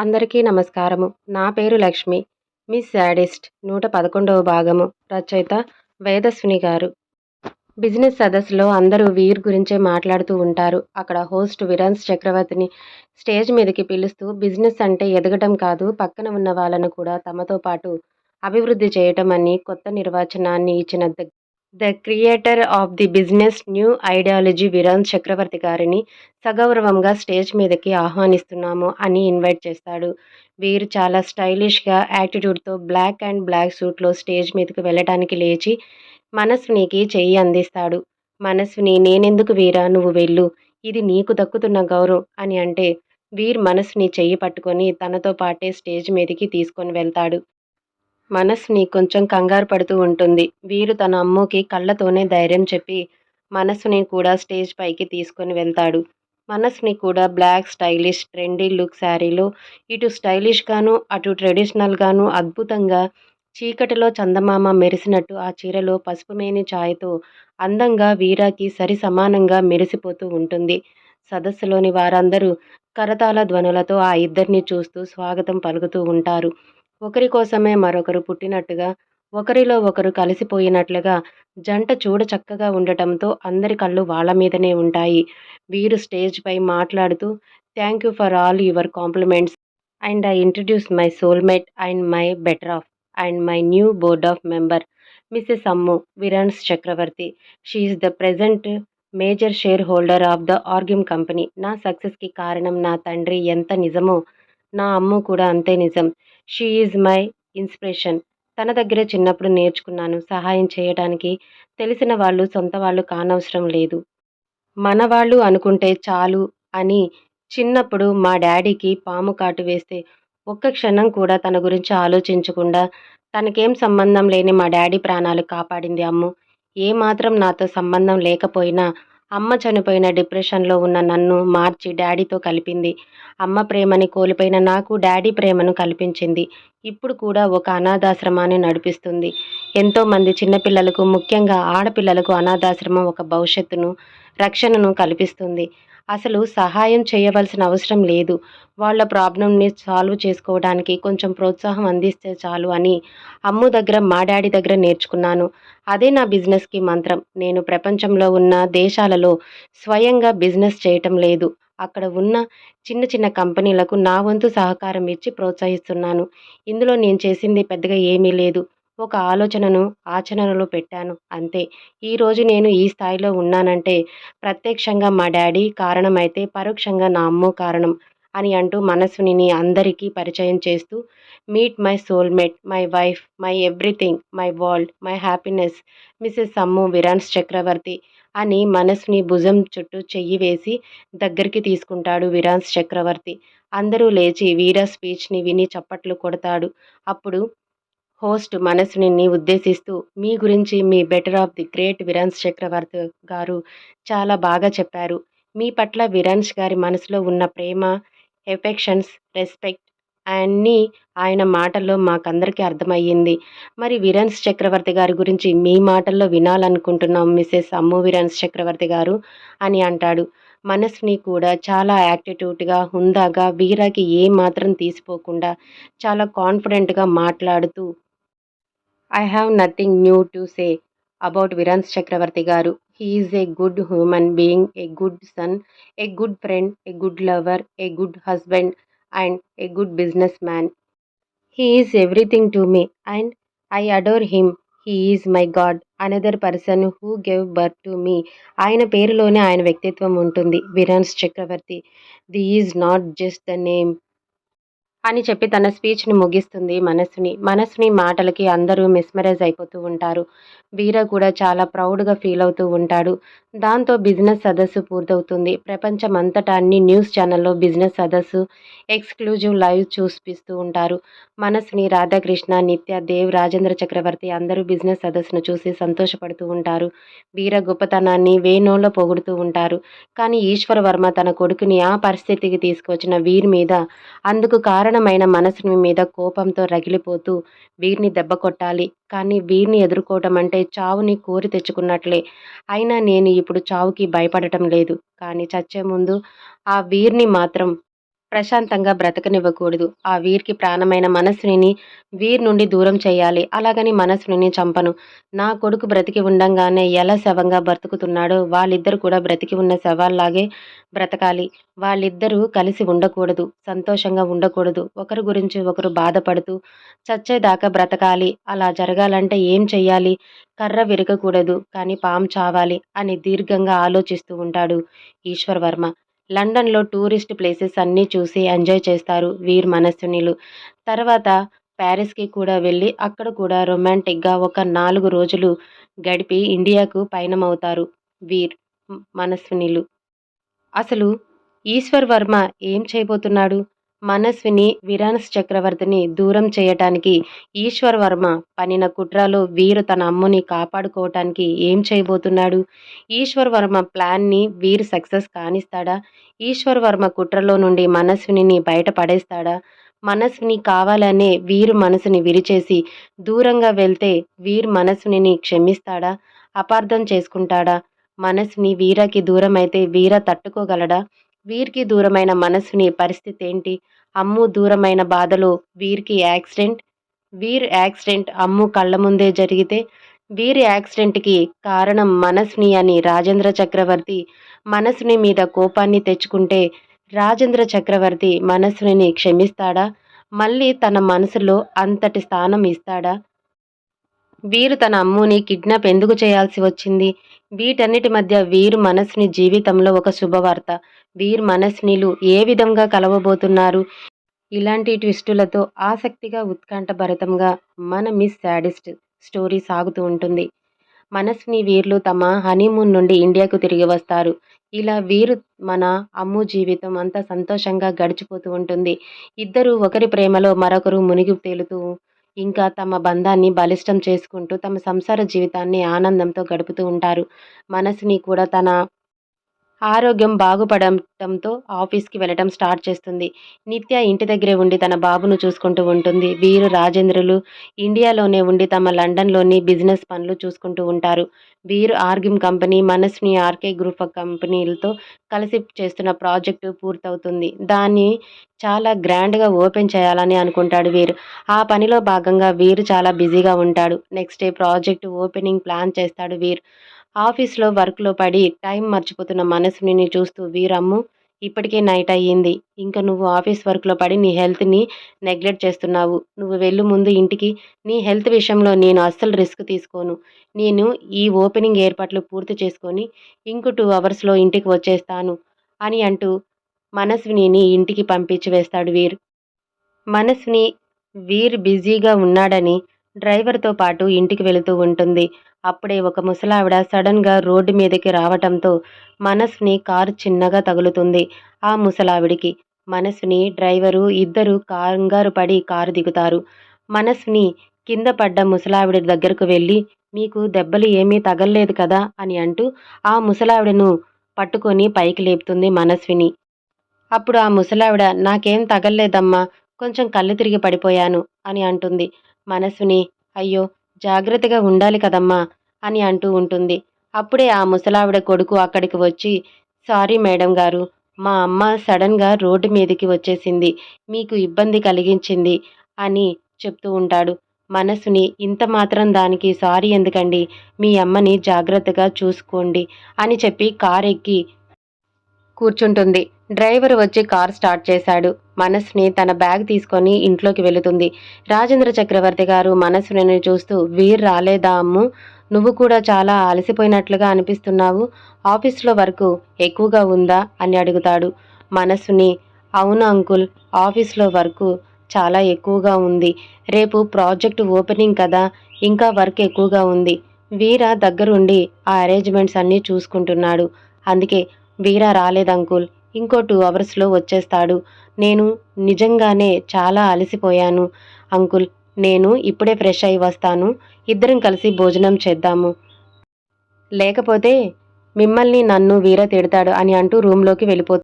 అందరికీ నమస్కారము. నా పేరు లక్ష్మి. మిస్ శాడిస్ట్ నూట పదకొండవ భాగము. రచయిత వేదస్విని గారు. బిజినెస్ సదస్సులో అందరూ వీర్ గురించే మాట్లాడుతూ ఉంటారు. అక్కడ హోస్ట్ విరాన్స్ చక్రవర్తిని స్టేజ్ మీదకి పిలుస్తూ బిజినెస్ అంటే ఎదగటం కాదు పక్కన ఉన్న వాళ్ళను కూడా తమతో పాటు అభివృద్ధి చేయటం అని కొత్త నిర్వచనాన్ని ఇచ్చిన the creator of the business new ideology Viran Chakravarthy గారిని సగౌరవంగా స్టేజ్ మీదకి ఆహ్వానిస్తున్నాము అని ఇన్వైట్ చేస్తాడు. వీరు చాలా స్టైలిష్గా యాటిట్యూడ్తో బ్లాక్ అండ్ బ్లాక్ సూట్లో స్టేజ్ మీదకి వెళ్ళడానికి లేచి మనస్వినికి చెయ్యి అందిస్తాడు. మనస్విని నేనెందుకు వీరా నువ్వు వెళ్ళు. ఇది నీకు దక్కుతున్న గౌరవం అని అంటే వీర్ మనస్సుని చెయ్యి పట్టుకొని తనతో పాటే స్టేజ్ మీదకి తీసుకొని వెళ్తాడు. మనస్సుని కొంచెం కంగారు పడుతూ ఉంటుంది. వీరు తన అమ్మకి కళ్ళతోనే ధైర్యం చెప్పి మనస్సుని కూడా స్టేజ్ పైకి తీసుకొని వెళ్తాడు. మనస్ని కూడా బ్లాక్ స్టైలిష్ ట్రెండీ లుక్ శారీలో ఇటు స్టైలిష్గాను అటు ట్రెడిషనల్గాను అద్భుతంగా చీకటిలో చందమామ మెరిసినట్టు ఆ చీరలో పసుపుమేని ఛాయతో అందంగా వీరాకి సరి సమానంగా మెరిసిపోతూ ఉంటుంది. సదస్సులోని వారందరూ కరతాల ధ్వనులతో ఆ ఇద్దరిని చూస్తూ స్వాగతం పలుకుతూ ఉంటారు. ఒకరి కోసమే మరొకరు పుట్టినట్టుగా ఒకరిలో ఒకరు కలిసిపోయినట్లుగా జంట చూడ చక్కగా ఉండటంతో అందరి కళ్ళు వాళ్ళ మీదనే ఉంటాయి. వీరు స్టేజ్పై మాట్లాడుతూ thank you for all your compliments and I introduce my soulmate and my better off and my new board of member Mrs Ammu Virans Chakravarthy. She's the present major share holder of the Argim company. నా సక్సెస్కి కారణం నా తండ్రి ఎంత నిజమో నా అమ్ము కూడా అంతే నిజం. షీ ఈజ్ మై ఇన్స్పిరేషన్ తన దగ్గరే చిన్నప్పుడు నేర్చుకున్నాను. సహాయం చేయడానికి తెలిసిన వాళ్ళు సొంత వాళ్ళు కానవసరం లేదు. మన వాళ్ళు అనుకుంటే చాలు అని చిన్నప్పుడు మా డాడీకి పాము కాటు వేస్తే ఒక్క క్షణం కూడా తన గురించి ఆలోచించకుండా తనకేం సంబంధం లేని మా డాడీ ప్రాణాలు కాపాడింది అమ్ము. ఏమాత్రం నాతో సంబంధం లేకపోయినా అమ్మ చనిపోయిన డిప్రెషన్లో ఉన్న నన్ను మార్చి డాడీతో కలిపింది. అమ్మ ప్రేమని కోల్పోయిన నాకు డాడీ ప్రేమను కల్పించింది. ఇప్పుడు కూడా ఒక అనాథాశ్రమాన్ని నడిపిస్తుంది. ఎంతోమంది చిన్నపిల్లలకు ముఖ్యంగా ఆడపిల్లలకు అనాథాశ్రమం ఒక భవిష్యత్తును రక్షణను కల్పిస్తుంది. అసలు సహాయం చేయవలసిన అవసరం లేదు. వాళ్ళ ప్రాబ్లంని సాల్వ్ చేసుకోవడానికి కొంచెం ప్రోత్సాహం అందిస్తే చాలు అని అమ్ము దగ్గర మా డాడీ దగ్గర నేర్చుకున్నాను. అదే నా బిజినెస్కి మంత్రం. నేను ప్రపంచంలో ఉన్న దేశాలలో స్వయంగా బిజినెస్ చేయటం లేదు. అక్కడ ఉన్న చిన్న చిన్న కంపెనీలకు నా వంతు సహకారం ఇచ్చి ప్రోత్సహిస్తున్నాను. ఇందులో నేను చేసింది పెద్దగా ఏమీ లేదు. ఒక ఆలోచనను ఆచరణలో పెట్టాను. అంతే. ఈరోజు నేను ఈ స్థాయిలో ఉన్నానంటే ప్రత్యక్షంగా మా డాడీ కారణమైతే పరోక్షంగా నా అమ్మ కారణం అని అంటూ మనస్సుని అందరికీ పరిచయం చేస్తూ meet my soulmate my wife my everything my world my happiness Mrs Ammu Virans Chakravarthy అని మనస్సుని భుజం చుట్టూ చెయ్యి వేసి దగ్గరికి తీసుకుంటాడు విరాన్స్ చక్రవర్తి. అందరూ లేచి వీర స్పీచ్ని విని చప్పట్లు కొడతాడు. అప్పుడు హోస్ట్ మనస్సుని ఉద్దేశిస్తూ మీ గురించి మీ better off the great Virans Chakravarthy గారు చాలా బాగా చెప్పారు. మీ పట్ల విరాన్స్ గారి మనసులో ఉన్న ప్రేమ ఎఫెక్షన్స్ రెస్పెక్ట్ అన్నీ ఆయన మాటల్లో మాకందరికీ అర్థమయ్యింది. మరి విరాన్స్ చక్రవర్తి గారి గురించి మీ మాటల్లో వినాలనుకుంటున్నాం మిస్సెస్ అమ్ము విరాన్స్ చక్రవర్తి గారు అని అంటాడు. మనస్ని కూడా చాలా యాక్టిట్యూడ్గా హుందాగా వీరాకి ఏ మాత్రం తీసిపోకుండా చాలా కాన్ఫిడెంట్గా మాట్లాడుతూ I have nothing new to say about Virans Chakravarthy గారు he's a good human being a good son a good friend a good lover a good husband and a good business man he's everything to me and I adore him he's my god another person who gave birth to me ఆయన పేరులోనే ఆయన వ్యక్తిత్వం ఉంటుంది Virans Chakravarthy the is not just the name అని చెప్పి తన స్పీచ్ని ముగిస్తుంది మనస్సుని మనస్సుని మాటలకి అందరూ మెస్మరైజ్ అయిపోతూ ఉంటారు. వీర కూడా చాలా ప్రౌడ్గా ఫీల్ అవుతూ ఉంటాడు. దాంతో బిజినెస్ సదస్సు పూర్తవుతుంది. ప్రపంచం అంతటా అన్ని న్యూస్ ఛానల్లో బిజినెస్ సదస్సు ఎక్స్క్లూజివ్ లైవ్ చూపిస్తూ ఉంటారు. మనసుని రాధాకృష్ణ నిత్య దేవ్ రాజేంద్ర చక్రవర్తి అందరూ బిజినెస్ సదస్సును చూసి సంతోషపడుతూ ఉంటారు. వీర గొప్పతనాన్ని వేణోలో పొగుడుతూ ఉంటారు. కానీ ఈశ్వర వర్మ తన కొడుకుని ఆ పరిస్థితికి తీసుకొచ్చిన వీరి మీద అందుకు కారణమైన మనసుని మీద కోపంతో రగిలిపోతూ వీరిని దెబ్బ కొట్టాలి. కానీ వీరిని ఎదుర్కోవటం అంటే చావుని కోరి తెచ్చుకున్నట్లే. అయినా నేను ఇప్పుడు చావుకి భయపడటం లేదు. కానీ చచ్చే ముందు ఆ వీరిని మాత్రం ప్రశాంతంగా బ్రతకనివ్వకూడదు. ఆ వీర్కి ప్రాణమైన మనస్సుని వీర్ నుండి దూరం చేయాలి. అలాగని మనస్సుని చంపను. నా కొడుకు బ్రతికి ఉండంగానే ఎలా శవంగా బ్రతుకుతున్నాడో వాళ్ళిద్దరు కూడా బ్రతికి ఉన్న శవాల్లాగే బ్రతకాలి. వాళ్ళిద్దరూ కలిసి ఉండకూడదు. సంతోషంగా ఉండకూడదు. ఒకరి గురించి ఒకరు బాధపడుతూ చచ్చేదాకా బ్రతకాలి. అలా జరగాలంటే ఏం చెయ్యాలి? కర్ర విరగకూడదు. కానీ పాము చావాలి అని దీర్ఘంగా ఆలోచిస్తూ ఉంటాడు ఈశ్వర్ వర్మ లండన్లో టూరిస్ట్ ప్లేసెస్ అన్నీ చూసి ఎంజాయ్ చేస్తారు. వీర్ మనస్సునిలు. తర్వాత ప్యారిస్కి కూడా వెళ్ళి అక్కడ కూడా రొమాంటిక్గా ఒక నాలుగు రోజులు గడిపి ఇండియాకు పయనమవుతారు వీర్ మనస్వినిలు అసలు ఈశ్వర్ వర్మ ఏం చేయబోతున్నాడు? మనస్విని విరాన్స్ చక్రవర్తిని దూరం చేయటానికి ఈశ్వర్ వర్మ పనిన కుట్రలో వీరు తన అమ్ముని కాపాడుకోవటానికి ఏం చేయబోతున్నాడు? ఈశ్వర్ వర్మ ప్లాన్ని వీరు సక్సెస్ కానిస్తాడా? ఈశ్వర్ వర్మ కుట్రలో నుండి మనస్విని బయటపడేస్తాడా మనస్విని కావాలనే వీరు మనసుని విరిచేసి దూరంగా వెళ్తే వీరు మనస్విని క్షమిస్తాడా? అపార్థం చేసుకుంటాడా? మనస్విని వీరకి దూరం అయితే వీర తట్టుకోగలడా? వీరికి దూరమైన మనసుని పరిస్థితి ఏంటి? అమ్ము దూరమైన బాధలో వీరికి యాక్సిడెంట్? వీర్ యాక్సిడెంట్ అమ్ము కళ్ళ ముందే జరిగితే వీరి యాక్సిడెంట్కి కారణం మనస్ని అని రాజేంద్ర చక్రవర్తి మనసుని మీద కోపాన్ని తెచ్చుకుంటే రాజేంద్ర చక్రవర్తి మనస్సుని క్షమిస్తాడా? మళ్ళీ తన మనసులో అంతటి స్థానం ఇస్తాడా? వీరు తన అమ్ముని కిడ్నాప్ ఎందుకు చేయాల్సి వచ్చింది? వీటన్నిటి మధ్య వీరు మనస్ని జీవితంలో ఒక శుభవార్త. వీర్ మనస్నిలు ఏ విధంగా కలవబోతున్నారు? ఇలాంటి ట్విస్టులతో ఆసక్తిగా ఉత్కంఠభరితంగా మన మిస్ శాడిస్ట్ స్టోరీ సాగుతూ ఉంటుంది. మనస్ని వీర్లు తమ హనీమూన్ నుండి ఇండియాకు తిరిగి వస్తారు. ఇలా వీరు మన అమ్ము జీవితం అంతా సంతోషంగా గడిచిపోతూ ఉంటుంది. ఇద్దరు ఒకరి ప్రేమలో మరొకరు మునిగి తేలుతూ ఇంకా తమ బంధాన్ని బలిష్టం చేసుకుంటూ తమ సంసార జీవితాన్ని ఆనందంతో గడుపుతూ ఉంటారు. మనసుని కూడా తన ఆరోగ్యం బాగుపడటంతో ఆఫీస్కి వెళ్ళటం స్టార్ట్ చేస్తుంది. నిత్య ఇంటి దగ్గరే ఉండి తన బాబును చూసుకుంటూ ఉంటుంది. వీరు రాజేంద్రులు. ఇండియాలోనే ఉండి తమ లండన్లోని బిజినెస్ పనులు చూసుకుంటూ ఉంటారు. వీరు ఆర్గిమ్ కంపెనీ మనస్ని ఆర్కే గ్రూప్ ఆఫ్ కంపెనీలతో కలిసి చేస్తున్న ప్రాజెక్టు పూర్తవుతుంది. దాన్ని చాలా గ్రాండ్గా ఓపెన్ చేయాలని అనుకుంటాడు వీరు. ఆ పనిలో భాగంగా వీరు చాలా బిజీగా ఉంటాడు. Next day project opening plan చేస్తాడు వీరు. ఆఫీస్లో వర్క్లో పడి టైం మర్చిపోతున్న మనసుని చూస్తూ వీరమ్ము ఇప్పటికే నైట్ అయ్యింది. ఇంకా నువ్వు ఆఫీస్ వర్క్లో పడి నీ హెల్త్ని నెగ్లెక్ట్ చేస్తున్నావు. నువ్వు వెళ్ళు ముందు ఇంటికి. నీ హెల్త్ విషయంలో నేను అస్సలు రిస్క్ తీసుకోను. నేను ఈ ఓపెనింగ్ ఏర్పాట్లు పూర్తి చేసుకొని ఇంకో టూ అవర్స్లో ఇంటికి వచ్చేస్తాను అని అంటూ మనస్విని ఇంటికి పంపించి వేస్తాడు వీర్. మనస్విని వీర్ బిజీగా ఉన్నాడని డ్రైవర్తో పాటు ఇంటికి వెళుతూ ఉంటుంది. అప్పుడే ఒక ముసలావిడ సడన్గా రోడ్డు మీదకి రావటంతో మనస్ని కారు చిన్నగా తగులుతుంది. ఆ ముసలావిడికి మనస్ని డ్రైవరు ఇద్దరు కంగారు పడి కారు దిగుతారు. మనస్ని కింద పడ్డ ముసలావిడి దగ్గరకు వెళ్ళి మీకు దెబ్బలు ఏమీ తగల్లేదు కదా? అని అంటూ ఆ ముసలావిడను పట్టుకొని పైకి లేపుతుంది మనస్విని అప్పుడు ఆ ముసలావిడ నాకేం తగల్లేదమ్మా కొంచెం కళ్ళు తిరిగి పడిపోయాను అని అంటుంది. మనసుని అయ్యో జాగ్రత్తగా ఉండాలి కదమ్మా అని అంటూ ఉంటుంది. అప్పుడే ఆ ముసలావిడ కొడుకు అక్కడికి వచ్చి సారీ మేడం గారు మా అమ్మ సడన్గా రోడ్డు మీదకి వచ్చేసింది మీకు ఇబ్బంది కలిగించింది అని చెప్తూ ఉంటాడు. మనసుని ఇంత మాత్రం దానికి సారీ ఎందుకండి మీ అమ్మని జాగ్రత్తగా చూసుకోండి అని చెప్పి కారెక్కి ఎక్కి కూర్చుంటుంది. డ్రైవర్ వచ్చి కార్ స్టార్ట్ చేశాడు. మనస్ని తన బ్యాగ్ తీసుకొని ఇంట్లోకి వెళుతుంది. రాజేంద్ర చక్రవర్తి గారు మనస్సుని చూస్తూ వీర్ రాలేదా అమ్ము? నువ్వు కూడా చాలా అలసిపోయినట్లుగా అనిపిస్తున్నావు. ఆఫీస్లో వర్క్ ఎక్కువగా ఉందా? అని అడుగుతాడు. మనస్సుని అవును అంకుల్ ఆఫీస్లో వర్క్ చాలా ఎక్కువగా ఉంది. రేపు ప్రాజెక్టు ఓపెనింగ్ కదా ఇంకా వర్క్ ఎక్కువగా ఉంది. వీర దగ్గరుండి ఆ అరేంజ్మెంట్స్ అన్నీ చూసుకుంటున్నాడు. అందుకే వీర రాలేదు అంకుల్ ఇంకో టూ అవర్స్లో వచ్చేస్తాడు. నేను నిజంగానే చాలా అలసిపోయాను. అంకుల్ నేను ఇప్పుడే ఫ్రెష్ అయి వస్తాను. ఇద్దరం కలిసి భోజనం చేద్దాము. లేకపోతే మిమ్మల్ని నన్ను వీర తిడతాడు అని అంటూ రూమ్లోకి వెళ్ళిపోతుంది